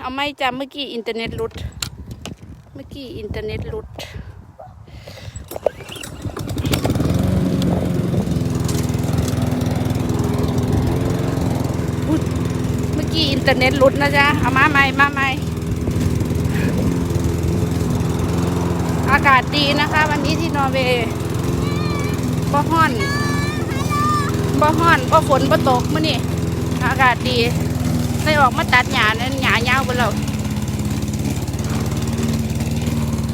เอาไม่จำเมื่อกี้อินเทอร์เน็ตลุด เมื่อกี้อินเทอร์เน็ตลุดเมื่อกี้อินเทอร์เน็ตลุดนะจ๊ะเอามาใหม่มาใหม่อากาศดีนะคะ วันนี้ที่นอร์เวย์บ่ฮ้อนบ่ฮ้อนบ่ฝนบ่ตกมื้อนี้อากาศดี ได้ออกมาตัดหญ้านั้นหญ้ายาวไปแล้ว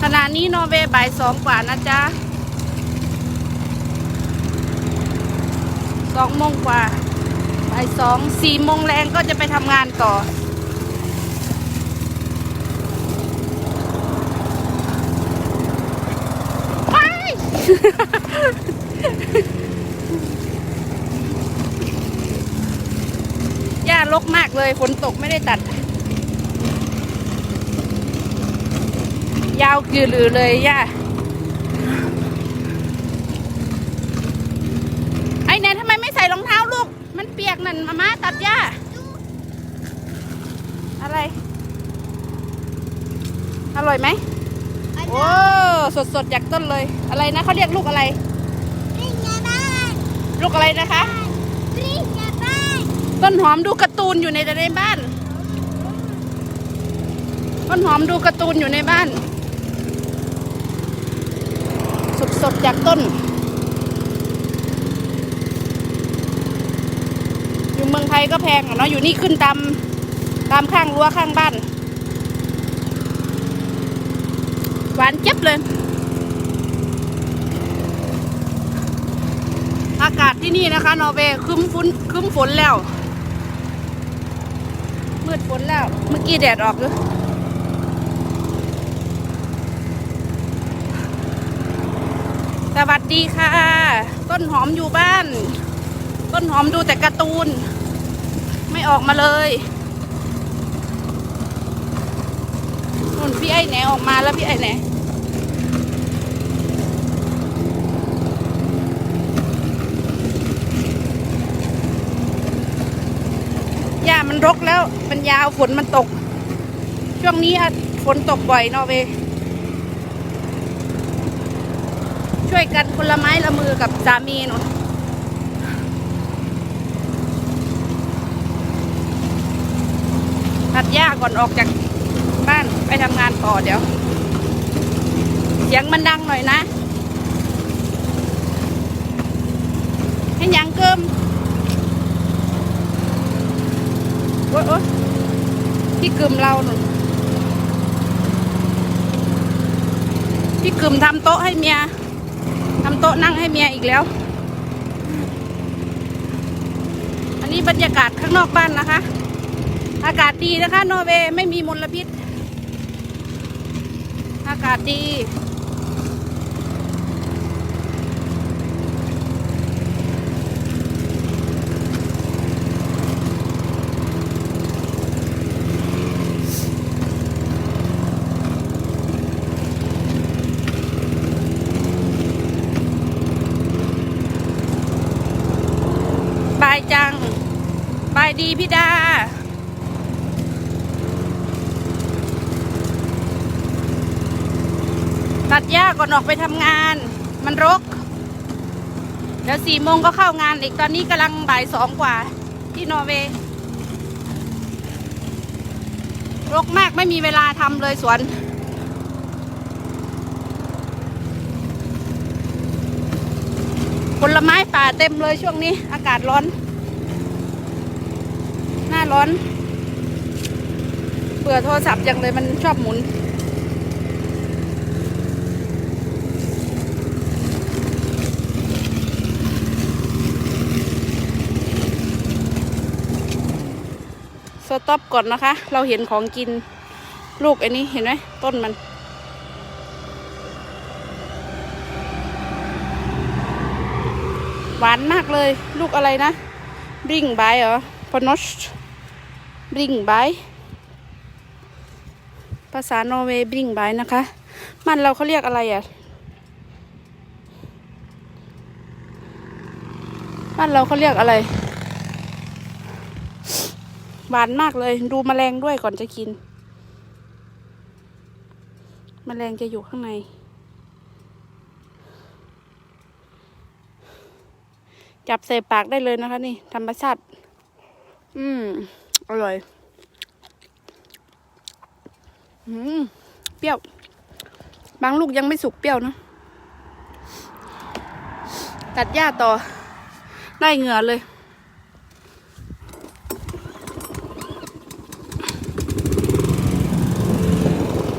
ขณะนี้นอร์เวย์บ่ายสองกว่านะจ๊ะสองโมงกว่าบ่ายสองสี่โมงแรงก็จะไปทำงานต่อ ไป หญ้า ลกมากเลยฝนตกไม่ได้ตัด ยาวกือลือเลยหญ้าไอ้แนนทำไมไม่ใส่รองเท้าลูก มันเปียกนั่นมาม่าตัดหญ้าอะไร อร่อยไหมโอ้สดสดๆจากต้นเลย อะไรนะเขาเรียกลูกอะไรริงยาบ้านลูกอะไรนะคะริงยาบ้าน ต้นหอมดูการ์ตูนอยู่ในในบ้าน ต้นหอมดูการ์ตูนอยู่ในบ้านสดสดๆจากต้น อยู่เมืองไทยก็แพงเนาะอยู่นี่ขึ้นตามตามข้างรั้วข้างบ้าน หวานเจ็บเลย อากาศที่นี่นะคะ นอร์เวย์คึ้มฝนคึ้มฝนแล้ว มืดฝนแล้ว เมื่อกี้แดดออกอยู่สวัสดีค่ะ ต้นหอมอยู่บ้าน ต้นหอมดูแต่การ์ตูน ไม่ออกมาเลยนุ่นพี่ไอ้แหนออกมาแล้วพี่ไอ้แหน หญ้า มันรกแล้ว มันยาวฝนมันตก ช่วงนี้ฝนตกบ่อยนอร์เวย์ช่วยกันคนละไม้ละมือกับสามีหนูตัดหญ้าก่อนออกจากบ้านไปทำงานต่อเดี๋ยว เสียงมันดังหน่อยนะ ให้ยังเกิม โอ๊ยโอ๊ยพี่กึมเราหนุนพี่กึมทำโต๊ะให้เมียทำโต๊ะนั่งให้เมียอีกแล้ว อันนี้บรรยากาศข้างนอกบ้านนะคะ อากาศดีนะคะ นอร์เวย์ไม่มีมลพิษ อากาศดี บายจัง บายดีพี่ดา ตัดหญ้าก่อนออกไปทำงาน มันรก เดี๋ยวสี่โมงก็เข้างานอีกตอนนี้กำลังบ่ายสองกว่า ที่นอร์เวย์รกมากไม่มีเวลาทำเลยสวนผลไม้ป่าเต็มเลยช่วงนี้ อากาศร้อน หน้าร้อนเบื่อโทรศัพท์จังเลยมันชอบหมุน ต็อปก่อนนะคะ เราเห็นของกินลูกอันนี้เห็นไหมต้นมัน หวานมากเลย ลูกอะไรนะบริงไบเหรอพนอชบริงไบภาษานอร์เวย์บริงไบนะคะ มันเราเขาเรียกอะไรอะบ้านเราเขาเรียกอะไร หวานมากเลย ดูแมลงด้วยก่อนจะกินมแมลงจะอยู่ข้างใน จับใส่ปากได้เลยนะคะ นี่ ธรรมชาติ อืม อร่อย อืม เปรี้ยว บางลูกยังไม่สุกเปรี้ยวเนะตัดหญ้าต่อ ได้เหงื่อเลย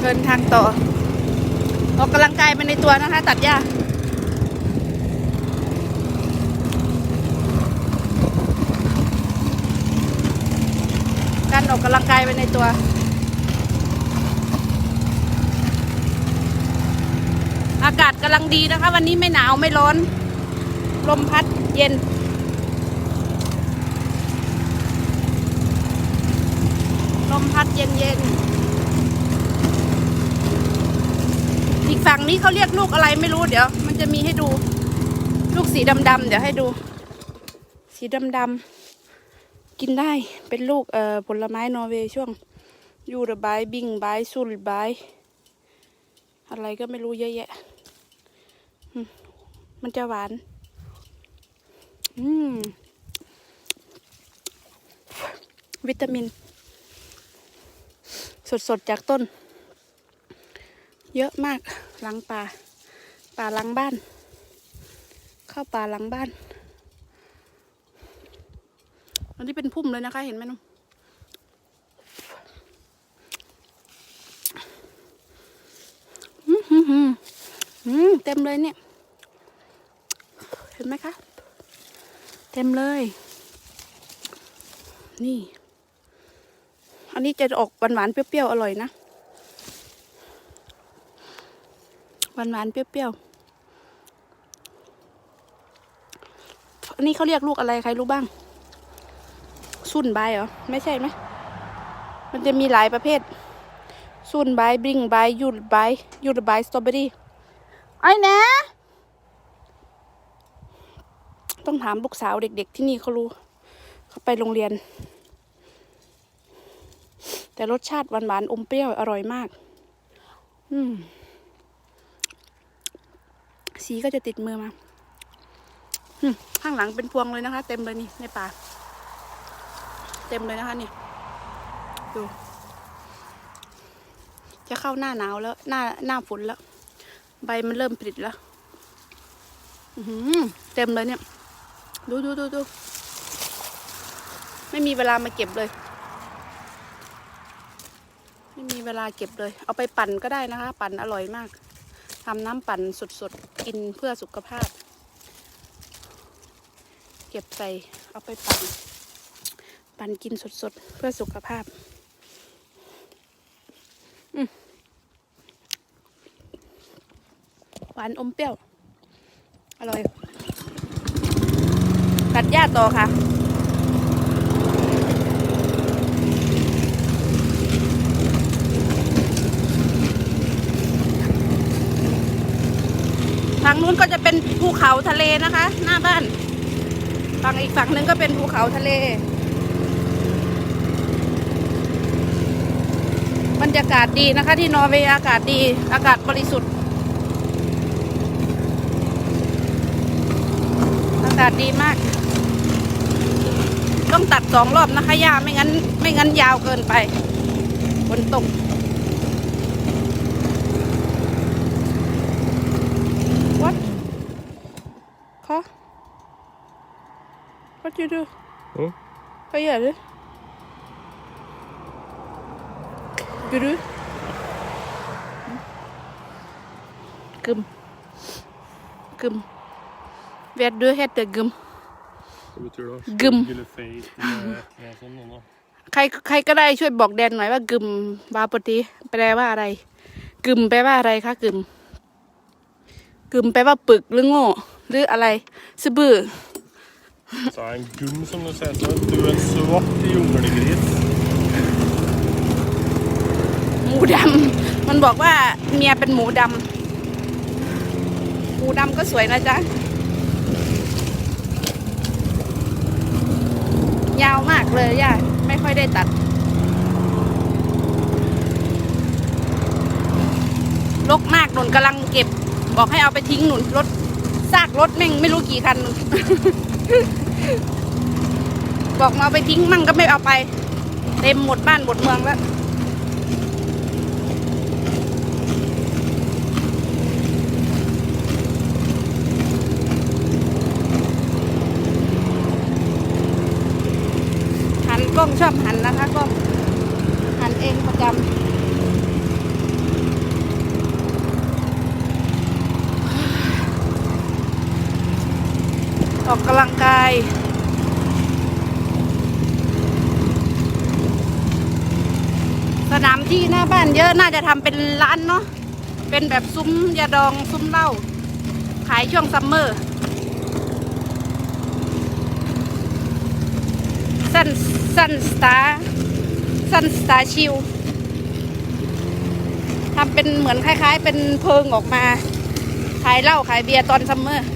เดินทางต่อออกกำลังกายไปในตัวนะคะ ตัดหญ้าการออกกำลังกายไปในตัวอากาศกำลังดีนะคะ วันนี้ไม่หนาวไม่ร้อน ลมพัดเย็น ลมพัดเย็นเย็นๆ อีกฝั่งนี้เขาเรียกลูกอะไรไม่รู้เดี๋ยว มันจะมีให้ดู ลูกสีดำๆเดี๋ยวให้ดู สีดำๆกินได้เป็นลูกเอ่อผลไม้นอร์เวย์ช่วงยูระบายบิงบายซุลบายอะไรก็ไม่รู้เยอะแยะมมันจะหวาน อืม วิตามิน สดๆ จากต้น เยอะมากหลังป่า ป่าหลังบ้าน เข้าป่าหลังบ้านอันนี้เป็นพุ่มเลยนะคะ เห็นไหมน้องอืมอืมอืมอืมเต็มเลยเนี่ย เห็นไหมคะ เต็มเลย นี่ อันนี้จะออกหวานๆเปรี้ยวๆ อร่อยนะ หวานๆเปรี้ยวๆอันนี้เขาเรียกลูกอะไรใครรู้บ้างซุนใบเหรอ ไม่ใช่ไหม มันจะมีหลายประเภทซุนใบบิงใบยูดใบยูดใบสตรอเบอรี่ไอ้นะ ต้องถามลูกสาวเด็ก ๆ ที่นี่เขารู้ เขาไปโรงเรียน แต่รสชาติหวานๆอมเปรี้ยวอร่อยมาก อืม สีก็จะติดมือมาข้างหลังเป็นพวงเลยนะคะ เต็มเลยนี่ในป่า เต็มเลยนะคะนี่ดูจะเข้าหน้าหนาวแล้ว หน้าหน้าฝนแล้ว ใบมันเริ่มผลิแล้วอืเต็มเลยเนี่ย ดูดูดูดูไม่มีเวลามาเก็บเลย ไม่มีเวลาเก็บเลย เอาไปปั่นก็ได้นะคะ ปั่นอร่อยมาก ทำน้ำปั่นสดๆ กินเพื่อสุขภาพ เก็บใส่เอาไปปั่น ปั่นกินสดๆ เพื่อสุขภาพ หวานอมเปรี้ยว อร่อย ตัดหญ้าต่อค่ะ ฝั่งนู้นก็จะเป็นภูเขาทะเลนะคะ หน้าบ้าน ฝั่งอีกฝั่งหนึ่งก็เป็นภูเขาทะเล บรรยากาศดีนะคะ ที่นอร์เวย์อากาศดี อากาศบริสุทธิ์ อากาศดีมาก ต้องตัดสองรอบนะคะย่าไม่งั้น ไม่งั้นยาวเกินไปฝนตก What do you do? Mm. Hva gjør du? Gru? Gum. Gum. Vet du heter gum? Hva betyr det? Gum. Eller feit med, med sånn noe, da. ใครใครก็ได้ช่วยบอกแดนหน่อยว่ากึมบาปติแปลว่าอะไร กึมแปลว่าอะไรคะกึม กึมแปลว่าปึกหรือโง่ หรืออะไรสบือ Så er en gum, som det ser ut som. Du er en svart junglegris. หมูดำ มันบอกว่าเมียเป็นหมูดำ หมูดำก็สวยนะจ๊ะ ยาวมากเลยย่าไม่ค่อยได้ตัด ลกมากหนุนกำลังเก็บ บอกให้เอาไปทิ้งหนุนรถ ซากรถแม่งไม่รู้กี่คัน บอกมาเอาไปทิ้งมั่งก็ไม่เอาไป เต็มหมดบ้านหมดเมืองแล้วหันกล้องชอบหันนะคะกล้องหันเองประจำ ออกกำลังกาย สนามที่หน้าบ้านเยอะน่าจะทำเป็นร้านเนาะ เป็นแบบซุ้มยาดองซุ้มเหล้า ขายช่วงซัมเมอร์สันสันสตาร์สันสตาร์ชิลทำเป็นเหมือนคล้าย ๆ เป็นเพิงออกมา ขายเหล้าขายเบียร์ตอนซัมเมอร์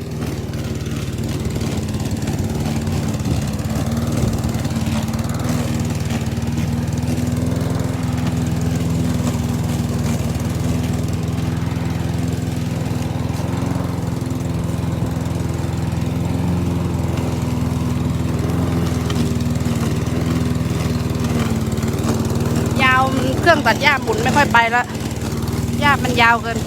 ยาวมันเค รื่องตัดหญ้าหมุนไม่ค่อยไปแล้วหญ้ามันยาวเกิน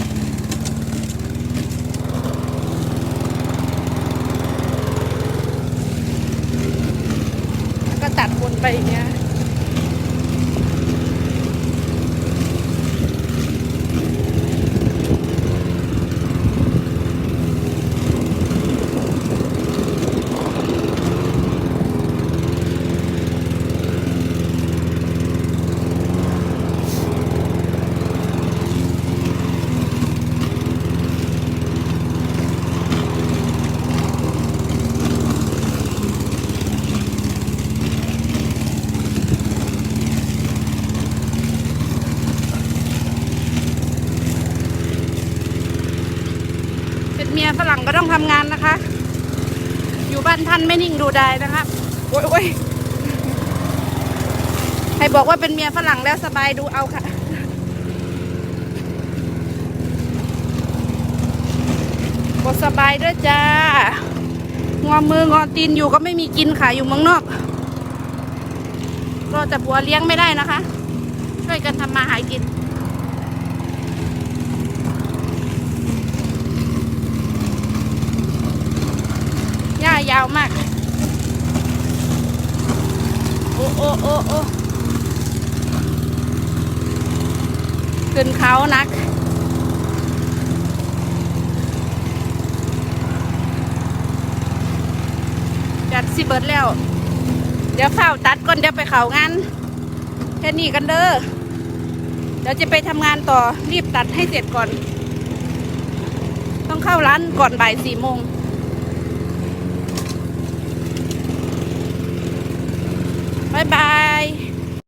แล้วก็ตัดวนไปอย่างเงี้ย เมียฝรั่งก็ต้องทำงานนะคะ อยู่บ้านท่านไม่นิ่งดูได้นะคะโอ้ยโอ้ยใครบอกว่าเป็นเมียฝรั่งแล้วสบายดูเอาค่ะกดสบายด้วยจ้างอมืองอตีนอยู่ก็ไม่มีกินค่ะอยู่เมืองนอกรอแต่ผัวเลี้ยงไม่ได้นะคะ ช่วยกันทำมาหากินายาวมาก โอ้โอ้โอ้โอ้ขึ้นเขานัก จัดสิเบิดแล้ว เดี๋ยวเฝ้าตัดก่อนเดี๋ยวไปเขางานแค่นี้กันเด้อเดี๋ยวจะไปทำงานต่อรีบตัดให้เสร็จก่อน ต้องเข้าร้านก่อนบ่ายสี่โมง Bye!